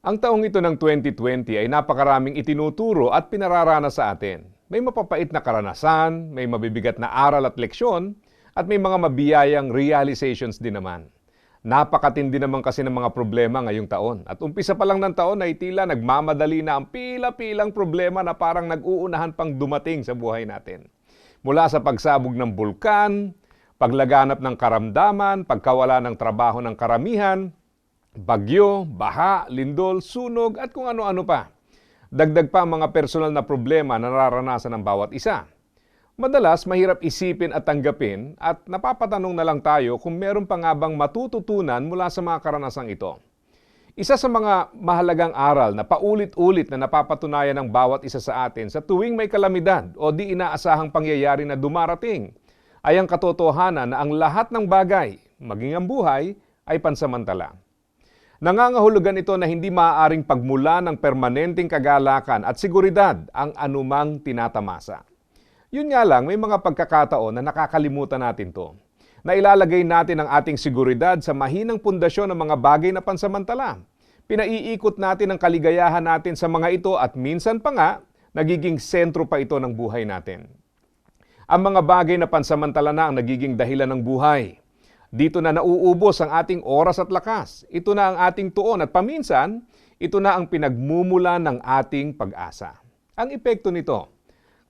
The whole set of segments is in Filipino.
Ang taong ito ng 2020 ay napakaraming itinuturo at pinararanas sa atin. May mapapait na karanasan, may mabibigat na aral at leksyon, at may mga mabiyayang realizations din naman. Napakatindi naman kasi ng mga problema ngayong taon. At umpisa pa lang ng taon ay tila nagmamadali na ang pila-pilang problema na parang nag-uunahan pang dumating sa buhay natin. Mula sa pagsabog ng bulkan, paglaganap ng karamdaman, pagkawala ng trabaho ng karamihan, bagyo, baha, lindol, sunog at kung ano-ano pa. Dagdag pa ang mga personal na problema na nararanasan ng bawat isa. Madalas mahirap isipin at tanggapin at napapatanong na lang tayo kung meron pa nga bang matututunan mula sa mga karanasang ito. Isa sa mga mahalagang aral na paulit-ulit na napapatunayan ng bawat isa sa atin sa tuwing may kalamidad o di inaasahang pangyayari na dumarating ay ang katotohanan na ang lahat ng bagay, maging ang buhay, ay pansamantala. Nangangahulugan ito na hindi maaaring pagmula ng permanenteng kagalakan at seguridad ang anumang tinatamasa. Yun nga lang, may mga pagkakataon na nakakalimutan natin to. Na ilalagay natin ang ating seguridad sa mahinang pundasyon ng mga bagay na pansamantala. Pinaiikot natin ang kaligayahan natin sa mga ito at minsan pa nga, nagiging sentro pa ito ng buhay natin. Ang mga bagay na pansamantala na ang nagiging dahilan ng buhay. Dito na nauubos ang ating oras at lakas. Ito na ang ating tuon at paminsan, ito na ang pinagmumula ng ating pag-asa. Ang epekto nito,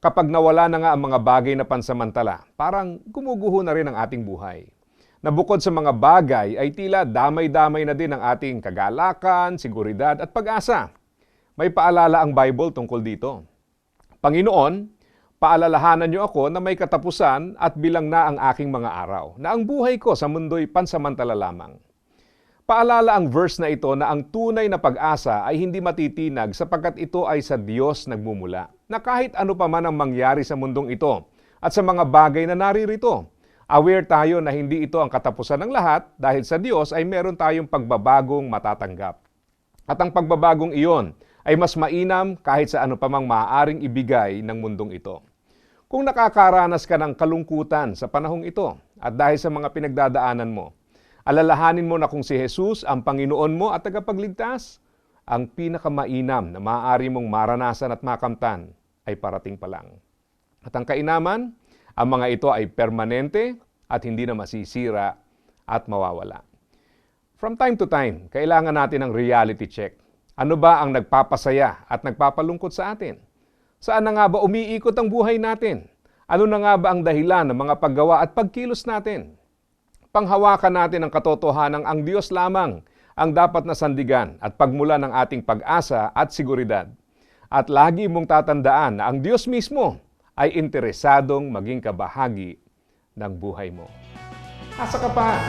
kapag nawala na nga ang mga bagay na pansamantala, parang gumuguho na rin ang ating buhay. Na bukod sa mga bagay ay tila damay-damay na din ang ating kagalakan, seguridad at pag-asa. May paalala ang Bible tungkol dito. Panginoon, paalalahanan niyo ako na may katapusan at bilang na ang aking mga araw, na ang buhay ko sa mundo'y pansamantala lamang. Paalala ang verse na ito na ang tunay na pag-asa ay hindi matitinag sapagkat ito ay sa Diyos nagmumula. Na kahit ano pa man ang mangyari sa mundong ito at sa mga bagay na naririto, aware tayo na hindi ito ang katapusan ng lahat dahil sa Diyos ay meron tayong pagbabagong matatanggap. At ang pagbabagong iyon ay mas mainam kahit sa ano pa mang maaaring ibigay ng mundong ito. Kung nakakaranas ka ng kalungkutan sa panahong ito at dahil sa mga pinagdadaanan mo, alalahanin mo na kung si Jesus ang Panginoon mo at tagapagligtas, ang pinakamainam na maaari mong maranasan at makamtan ay parating pa lang. At ang kainaman, ang mga ito ay permanente at hindi na masisira at mawawala. From time to time, kailangan natin ng reality check. Ano ba ang nagpapasaya at nagpapalungkot sa atin? Saan na nga ba umiikot ang buhay natin? Ano na nga ba ang dahilan ng mga paggawa at pagkilos natin? Panghawakan natin ang katotohanan ang Diyos lamang ang dapat na sandigan at pagmula ng ating pag-asa at seguridad. At lagi mong tatandaan na ang Diyos mismo ay interesadong maging kabahagi ng buhay mo. Asa ka pa?